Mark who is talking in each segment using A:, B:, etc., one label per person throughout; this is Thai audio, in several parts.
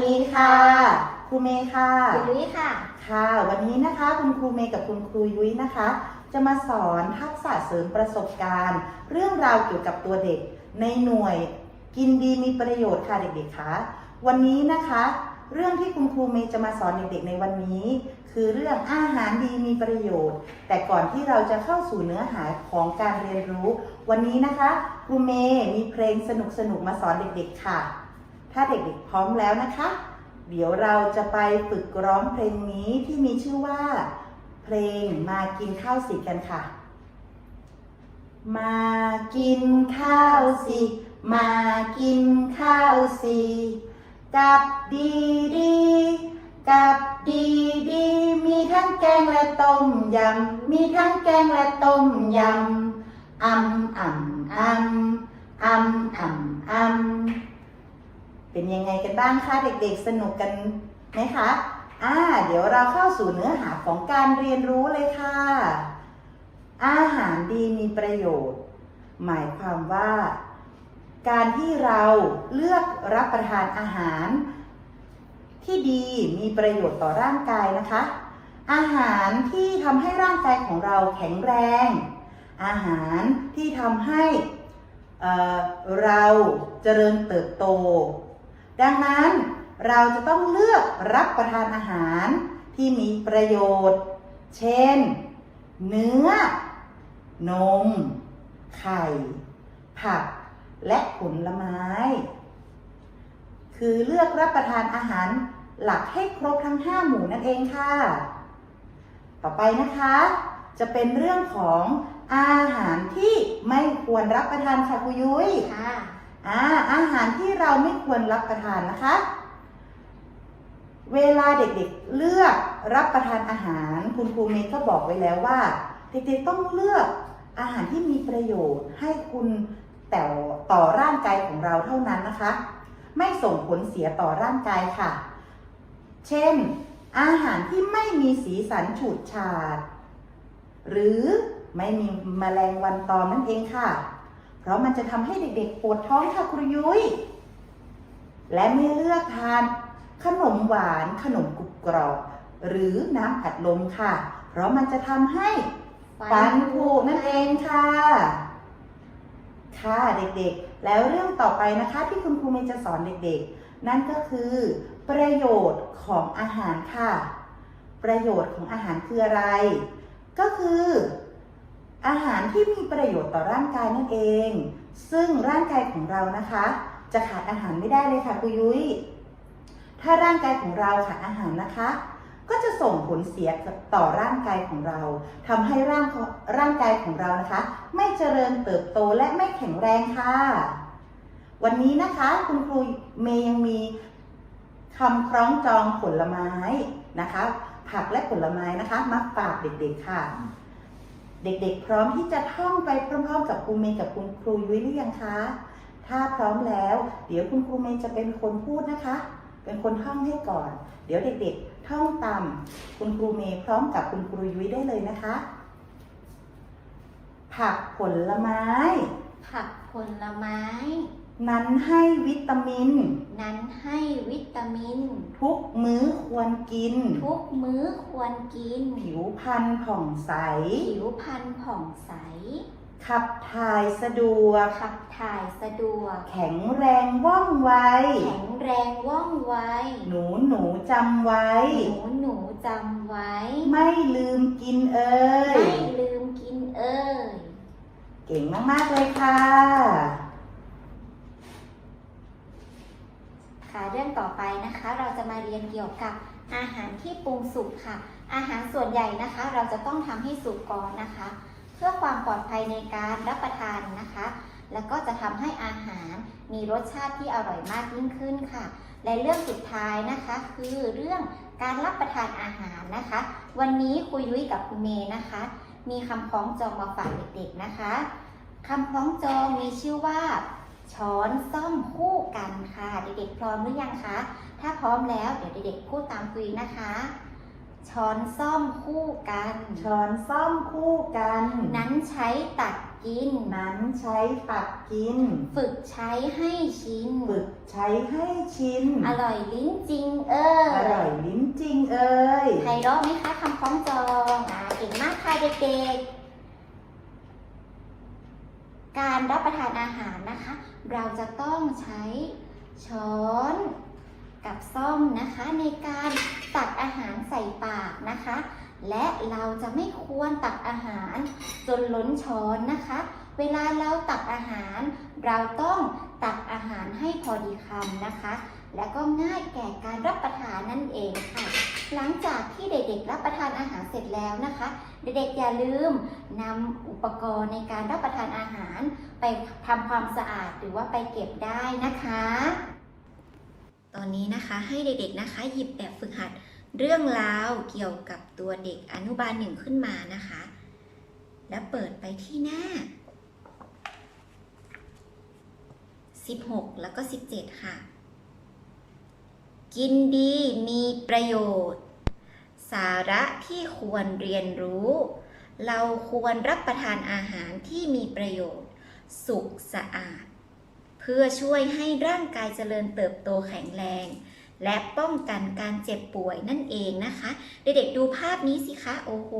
A: วัสดีค่ะ ครูเมย์ค่ะ
B: คุณยุ้ยค่ะ
A: ค่ะ วันนี้นะคะคุณครูเมย์กับคุณครูยุ้ยนะคะ จะมาสอนทักษะเสริมประสบการณ์ เรื่องราวเกี่ยวกับตัวเด็ก ในหน่วยกินดีมีประโยชน์ค่ะเด็กๆคะวันนี้นะคะ เรื่องที่คุณครูเมย์จะมาสอนเด็กๆในวันนี้ คือเรื่องอาหารดีมีประโยชน์ แต่ก่อนที่เราจะเข้าสู่เนื้อหาของการเรียนรู้ วันนี้นะคะ ครูเมย์มีเพลงสนุกๆมาสอนเด็กๆค่ะ ถ้าเด็กๆพร้อมแล้วนะคะ เดี๋ยวเราจะไปฝึกร้องเพลงนี้ที่มีชื่อว่า เพลงมากินข้าวสิกันค่ะ มากินข้าวสิมากินข้าวสิกับดีดีกับดีดีมีทั้งแกงและต้มยำ มีทั้งแกงและต้มยำอ่ำอ่ำอ่ำอ่ำอ่ำอ่ำ เป็นยังไงกันบ้างคะเด็กๆ สนุกกันไหมคะอ่าเดี๋ยวเราเข้าสู่เนื้อหาของการเรียนรู้เลยค่ะ อาหารดีมีประโยชน์ หมายความว่า การที่เราเลือกรับประทานอาหาร ที่ดีมีประโยชน์ต่อร่างกายนะคะ อาหารที่ทำให้ร่างกายของเราแข็งแรง อาหารที่ทำให้เเราเจริญเติบโต ดังนั้นเราจะต้องเลือกรับประทานอาหารที่มีประโยชน์ เช่น เนื้อ นม ไข่ ผัก และผลไม้ คือเลือกรับประทานอาหารหลักให้ครบทั้ง 5 หมู่นั่นเองค่ะ ต่อไปนะคะ จะเป็นเรื่องของอาหารที่ไม่ควรรับประทานค่ะครูยุ้ย
B: ค่ะ
A: อาอาหารที่เราไม่ควรรับประทานนะคะ เวลาเด็กๆเลือกรับประทานอาหาร คุณครูเมย์ก็บอกไว้แล้วว่า เด็กๆต้องเลือกอาหารที่มีประโยชน์ให้คุณแต่ต่อร่างกายของเราเท่านั้นนะคะ ไม่ส่งผลเสียต่อร่างกายค่ะ เช่น อาหารที่ไม่มีสีสันฉูดฉาด หรือไม่มีแมลงวันตอมนั่นเองค่ะ เพราะมันจะทำให้เด็กๆปวดท้องค่ะครูยุ้ย และไม่เลือกทาน ขนมหวาน ขนมกรุบกรอบหรือน้ำอัดลมค่ะ เพราะมันจะทำให้ฟันผุนั่นเองค่ะ ค่ะเด็กๆ แล้วเรื่องต่อไปนะคะที่คุณครูเมย์จะสอนเด็กๆ นั่นก็คือ ประโยชน์ของอาหารค่ะ ประโยชน์ของอาหารคืออะไร ก็คือ อาหารที่มีประโยชน์ต่อร่างกายนั่นเอง ซึ่งร่างกายของเรานะคะ จะขาดอาหารไม่ได้เลยค่ะครูยุ้ย ถ้าร่างกายของเราขาดอาหารนะคะ ก็จะส่งผลเสียต่อร่างกายของเราทำให้ร่างร่างกายของเรานะคะ ไม่เจริญเติบโตและไม่แข็งแรงค่ะ วันนี้นะคะคุณครูเมย์ยังมีคำคล้องจองผลไม้นะคะ ผักและผลไม้นะคะมาฝากเด็กๆค่ะ เด็กๆ พร้อมที่จะท่องไปพร้อมๆ กับครูเมย์กับคุณครูยุ้ยหรือยังคะ ถ้าพร้อมแล้ว เดี๋ยวคุณครูเมย์จะเป็นคนพูดนะคะ เป็นคนท่องให้ก่อน เดี๋ยวเด็กๆ ท่องตามคุณครูเมย์พร้อมกับคุณครูยุ้ยได้เลยนะคะ ผักผลไม้
B: ผักผลไม้
A: นั้นให้วิตามิน
B: นั้นให้วิตามิน
A: ทุกมื้อควรกิน
B: ทุกมื้อควรกิน
A: ผิวพรรณผ่องใส
B: ผิวพรรณผ่องใส
A: ขับถ่ายสะดวก
B: ขับถ่ายสะดวก
A: แข็งแรงว่องไว
B: แข็งแรงว่องไว
A: หนูหนูจำไว้
B: หนูหนูจำไว้
A: ไม่ลืมกินเอ่ย
B: ไม่ลืมกินเอ่ย
A: เก่งมาก ๆ เลยค่ะ
B: ค่ะเรื่อง ต่อไปนะคะ เราจะมาเรียนเกี่ยวกับอาหารที่ปรุงสุกค่ะ อาหารส่วนใหญ่นะคะ เราจะต้องทำให้สุกก่อนนะคะ เพื่อความปลอดภัยในการรับประทานนะคะ แล้วก็จะทำให้อาหารมีรสชาติที่อร่อยมากยิ่งขึ้นค่ะ และเรื่องสุดท้ายนะคะ คือเรื่องการรับประทานอาหารนะคะ วันนี้คุยยุ้ยกับคุณเมย์นะคะ มีคำคล้องจองมาฝากเด็กๆนะคะคำคล้องจองมีชื่อว่า ช้อนซ่อมคู่กันค่ะ เด็กๆพร้อมหรือยังคะ ถ้าพร้อมแล้วเดี๋ยวเด็กๆพูดตามคุยนะคะ ช้อนซ่อมคู่กัน
A: ช้อนซ่อมคู่กัน
B: นั้นใช้ตักกิน
A: นั้นใช้ตักกิน
B: ฝึกใช้ให้ชิน
A: ฝึกใช้ให้ชิน
B: อร่อยลิ้นจริงเอ่ย
A: อร่อยลิ้นจริงเอ่ย
B: ไพเราะไหมคะคำคล้องจองอ่าเก่งมากค่ะเด็กๆ การรับประทานอาหารนะคะ เราจะต้องใช้ช้อนกับซ่อมนะคะ ในการตักอาหารใส่ปากนะคะ และเราจะไม่ควรตักอาหารจนล้นช้อนนะคะ เวลาเราตักอาหาร เราต้องตักอาหารให้พอดีคำนะคะ และก็ง่ายแก่การรับประทานนั่นเองค่ะ หลังจากที่เด็กๆรับประ เสร็จแล้วนะคะ เด็กๆอย่าลืมนำอุปกรณ์ในการรับประทานอาหาร ไปทำความสะอาดหรือว่าไปเก็บได้นะคะ ตอนนี้นะคะให้เด็กๆนะคะหยิบแบบฝึกหัดเรื่องราวเกี่ยวกับตัวเด็กอนุบาลหนึ่งขึ้นมานะคะ แล้วเปิดไปที่หน้า 16 แล้วก็ 17 ค่ะ กินดีมีประโยชน์ สาระที่ควรเรียนรู้ เราควรรับประทานอาหารที่มีประโยชน์ สุขสะอาด เพื่อช่วยให้ร่างกายเจริญเติบโตแข็งแรง และป้องกันการเจ็บป่วยนั่นเองนะคะ เด็กๆดูภาพนี้สิคะโอ้โห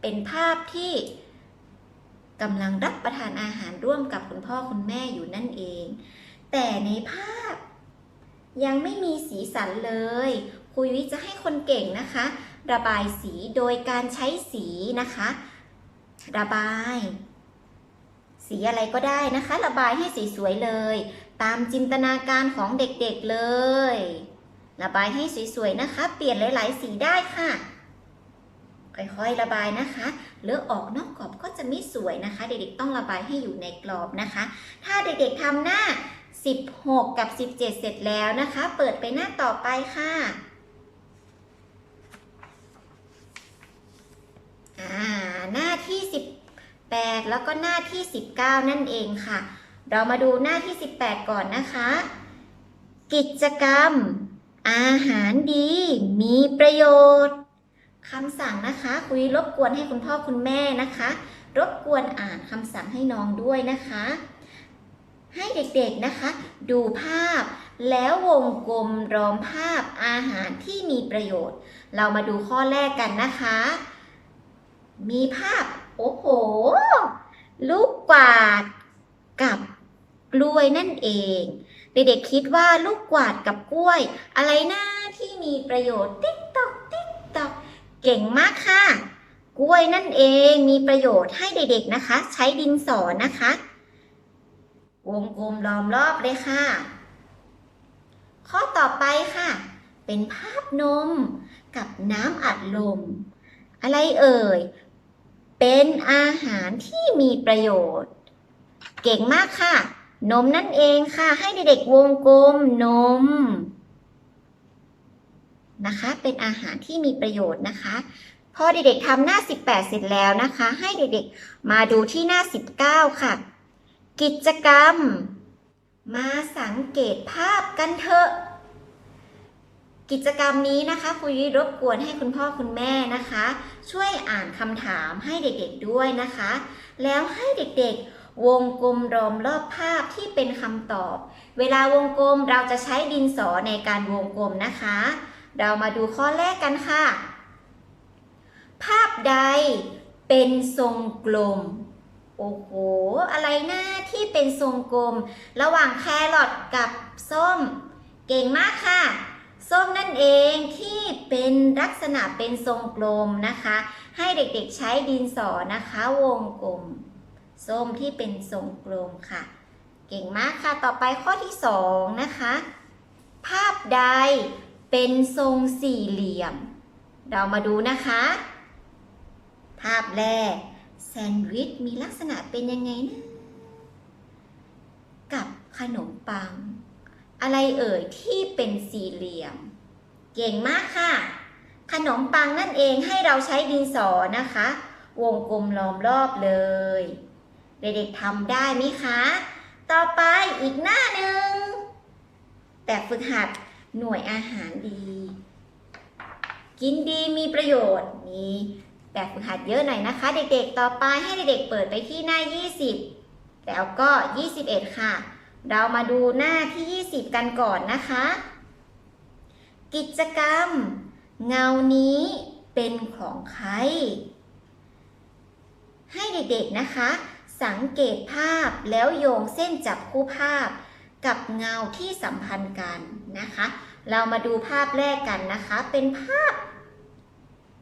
B: เป็นภาพที่กำลังรับประทานอาหารร่วมกับคุณพ่อคุณแม่อยู่นั่นเอง แต่ในภาพยังไม่มีสีสันเลย ครูยุ้ยจะให้คนเก่งนะคะ ระบายสีโดยการใช้สีนะคะ ระบาย สีอะไรก็ได้นะคะ ระบายให้สีสวยเลย ตามจินตนาการของเด็กๆเลย ระบายให้สวยๆนะคะ เปลี่ยนหลายๆ สีได้ค่ะค่อยๆระบายนะคะ เลอะออกนอกกรอบก็จะไม่สวยนะคะ เด็กๆต้องระบายให้อยู่ในกรอบนะคะ ถ้าเด็กๆทำหน้า 16 กับ 17 เสร็จแล้วนะคะ เปิดไปหน้าต่อไปค่ะ อ่าหน้าที่ 18 แล้วก็หน้าที่ 19 นั่นเองค่ะ เรามาดูหน้าที่ 18 ก่อนนะคะ กิจกรรม อาหารดี มีประโยชน์คำสั่งนะคะคุยรบกวนให้คุณพ่อคุณแม่นะคะ รบกวนอ่านคำสั่งให้น้องด้วยนะคะ ให้เด็กๆนะคะ ดูภาพ แล้ววงกลมล้อมภาพอาหารที่มีประโยชน์ เรามาดูข้อแรกกันนะคะ มีภาพ โอ้โห ลูกกวาดกับกล้วยนั่นเอง เด็กๆคิดว่าลูกกวาดกับกล้วย อะไรนะที่มีประโยชน์ติ๊กตอกติ๊กตอกเก่งมากค่ะ กล้วยนั่นเองมีประโยชน์ให้เด็กๆนะคะ ใช้ดินสอนะคะ วงกลมล้อมรอบเลยค่ะ ข้อต่อไปค่ะ เป็นภาพนมกับน้ำอัดลม อะไรเอ่ย เป็นอาหารที่มีประโยชน์ เก่งมากค่ะ นมนั่นเองค่ะ ให้เด็กๆวงกลมนมนะคะ เป็นอาหารที่มีประโยชน์นะคะพอเด็กๆทำหน้า 18 เสร็จแล้วนะคะ ให้เด็กๆมาดูที่หน้า 19 ค่ะ กิจกรรม มาสังเกตภาพกันเถอะ กิจกรรมนี้นะคะครูยุ้ยรบกวนให้คุณพ่อคุณแม่นะคะ ช่วยอ่านคำถามให้เด็กๆด้วยนะคะ แล้วให้เด็กๆ วงกลมรอมรอบภาพที่เป็นคำตอบ เวลาวงกลมเราจะใช้ดินสอในการวงกลมนะคะ เรามาดูข้อแรกกันค่ะ ภาพใดเป็นทรงกลม โอ้โห อะไรนะที่เป็นทรงกลม ระหว่างแครอทกับส้ม เก่งมากค่ะ ส้มนั่นเองที่เป็นลักษณะเป็นทรงกลมนะคะ ให้เด็กๆใช้ดินสอนะคะวงกลม ส้มที่เป็นทรงกลมค่ะ เก่งมากค่ะต่อไปข้อที่สองนะคะ ภาพใดเป็นทรงสี่เหลี่ยม เรามาดูนะคะ ภาพแรกแซนด์วิชมีลักษณะเป็นยังไงนะ กับขนมปัง อะไรเอ่ยที่เป็นสี่เหลี่ยม เก่งมากค่ะ ขนมปังนั่นเองให้เราใช้ดินสอนะคะ วงกลมล้อมรอบเลย เด็กๆทำได้ไหมคะ ต่อไปอีกหน้าหนึ่งแบบฝึกหัดหน่วยอาหารดี กินดีมีประโยชน์มีแบบฝึกหัดเยอะหน่อยนะคะ เด็กๆ ต่อไปให้เด็กๆ เปิดไปที่หน้า 20 แล้วก็ 21 ค่ะ เรามาดูหน้าที่ 20 กันก่อนนะคะ กิจกรรม เงานี้เป็นของใคร ให้เด็กๆนะคะ สังเกตภาพแล้วโยงเส้นจับคู่ภาพกับเงาที่สัมพันธ์กันนะคะ เรามาดูภาพแรกกันนะคะ เป็นภาพ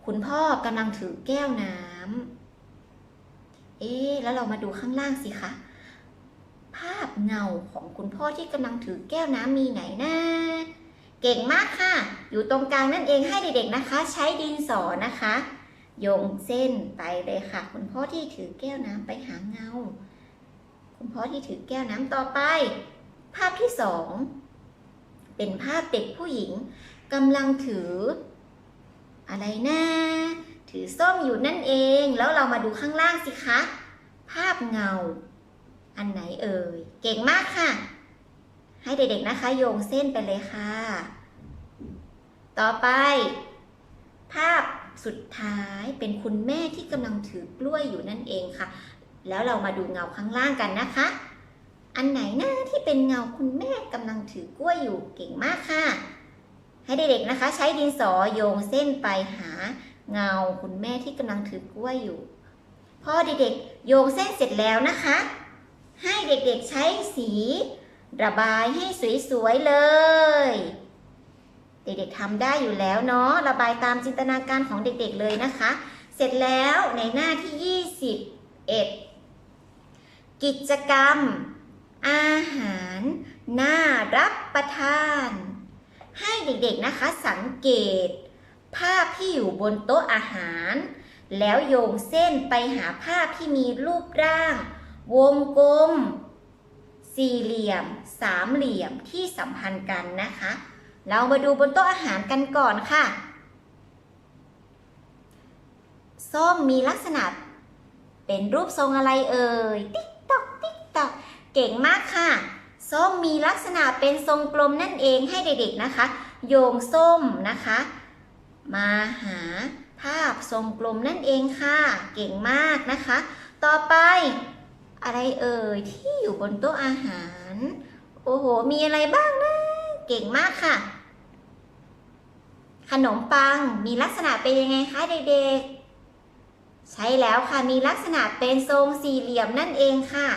B: คุณพ่อกำลังถือแก้วน้ำเอ๊แล้วเรามาดูข้างล่างสิคะ ภาพเงาของคุณพ่อที่กำลังถือแก้วน้ำมีไหนนะเก่งมากค่ะ อยู่ตรงกลางนั่นเองให้เด็กๆนะคะ ใช้ดินสอนะคะโยงเส้นไปเลยค่ะ คุณพ่อที่ถือแก้วน้ำไปหาเงา คุณพ่อที่ถือแก้วน้ำต่อไป ภาพที่สองเป็นภาพเด็กผู้หญิงกำลังถือ อะไรนะถือส้มอยู่นั่นเอง แล้วเรามาดูข้างล่างสิคะ ภาพเงา อันไหนเอ่ย เก่งมากค่ะ ให้เด็กๆนะคะ โยงเส้นไปเลยค่ะ ต่อไป ภาพสุดท้ายเป็นคุณแม่ที่กำลังถือกล้วยอยู่นั่นเองค่ะ แล้วเรามาดูเงาข้างล่างกันนะคะ อันไหนหน้าที่เป็นเงาคุณแม่กำลังถือกล้วยอยู่เก่งมากค่ะ ให้เด็กๆนะคะ ใช้ดินสอโยงเส้นไปหาเงาคุณแม่ที่กำลังถือกล้วยอยู่ พอเด็กๆโยงเส้นเสร็จแล้วนะคะ ให้เด็กๆใช้สีระบายให้สวยๆเลย เด็กๆทำได้อยู่แล้วเนาะระบายตามจินตนาการของเด็กๆเลยนะคะ เสร็จแล้วในหน้าที่ 21 กิจกรรม อาหาร น่ารับประทาน ให้เด็กๆนะคะสังเกต ภาพที่อยู่บนโต๊ะอาหาร แล้วโยงเส้นไปหาภาพที่มีรูปร่าง วงกลม สี่เหลี่ยม สามเหลี่ยมที่สัมพันธ์กันนะคะ เรามาดูบนโต๊ะอาหารกันก่อนค่ะ ส้มมีลักษณะ เป็นรูปทรงอะไรเอ่ย ติ๊กตอกติ๊กตอกเก่งมากค่ะ ส้มมีลักษณะเป็นทรงกลมนั่นเองให้เด็กๆนะคะ โยงส้มนะคะ มาหาภาพทรงกลมนั่นเองค่ะ เก่งมากนะคะ ต่อไป อะไรเอ่ยที่อยู่บนโต๊ะอาหาร โอ้โห มีอะไรบ้างนะ เก่งมากค่ะ ขนมปังมีลักษณะเป็นยังไงคะเด็กๆ ใช่แล้วค่ะมีลักษณะเป็นทรงสี่เหลี่ยมนั่นเองค่ะ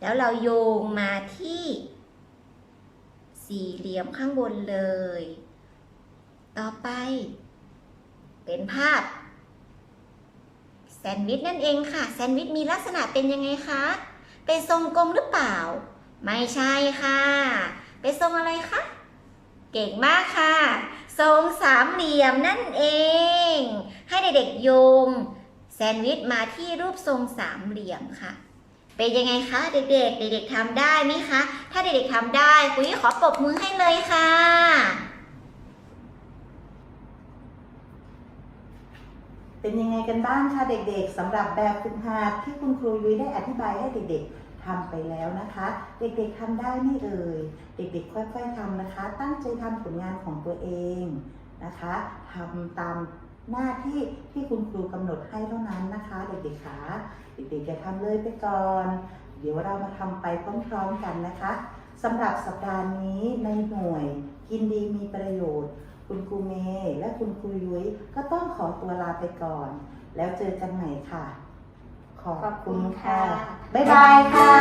B: แล้วเราโยงมาที่ สี่เหลี่ยมข้างบนเลย ต่อไป เป็นภาพ แซนด์วิชนั่นเองค่ะ แซนด์วิชมีลักษณะเป็นยังไงคะ เป็นทรงกลมหรือเปล่า ไม่ใช่ค่ะ เป็นทรงอะไรคะ เก่งมากค่ะ ทรงสามเหลี่ยมนั่นเอง ให้เด็กๆโยง แซนด์วิชมาที่รูปทรงสามเหลี่ยมค่ะเป็นยังไงคะเด็กๆ เด็กๆทำได้ไหมคะ ถ้าเด็กๆทำได้ คุยขอปรบมือให้เลยค่ะ
A: เป็นยังไงกันบ้างคะเด็กๆสำหรับแบบฝึกหัดที่คุณครูยุ้ยได้อธิบายให้เด็กๆทำไปแล้วนะคะ เด็กๆทำได้ไม่เอ่ย เด็กๆ ค่อยๆทำนะคะ ตั้งใจทำผลงานของตัวเองนะคะทำตามหน้าที่ที่คุณครูกำหนดให้เท่านั้นนะคะ เด็กๆคะเด็กๆจะทำเลยไปก่อน เดี๋ยวเรามาทำไปพร้อมๆกันนะคะสำหรับสัปดาห์นี้ในหน่วยกินดีมีประโยชน์ คุณครูเมย์และคุณครูยุ้ยก็ต้องขอตัวลาไปก่อน แล้วเจอกันใหม่ค่ะ ขอบคุณค่ะ บ๊ายบายค่ะ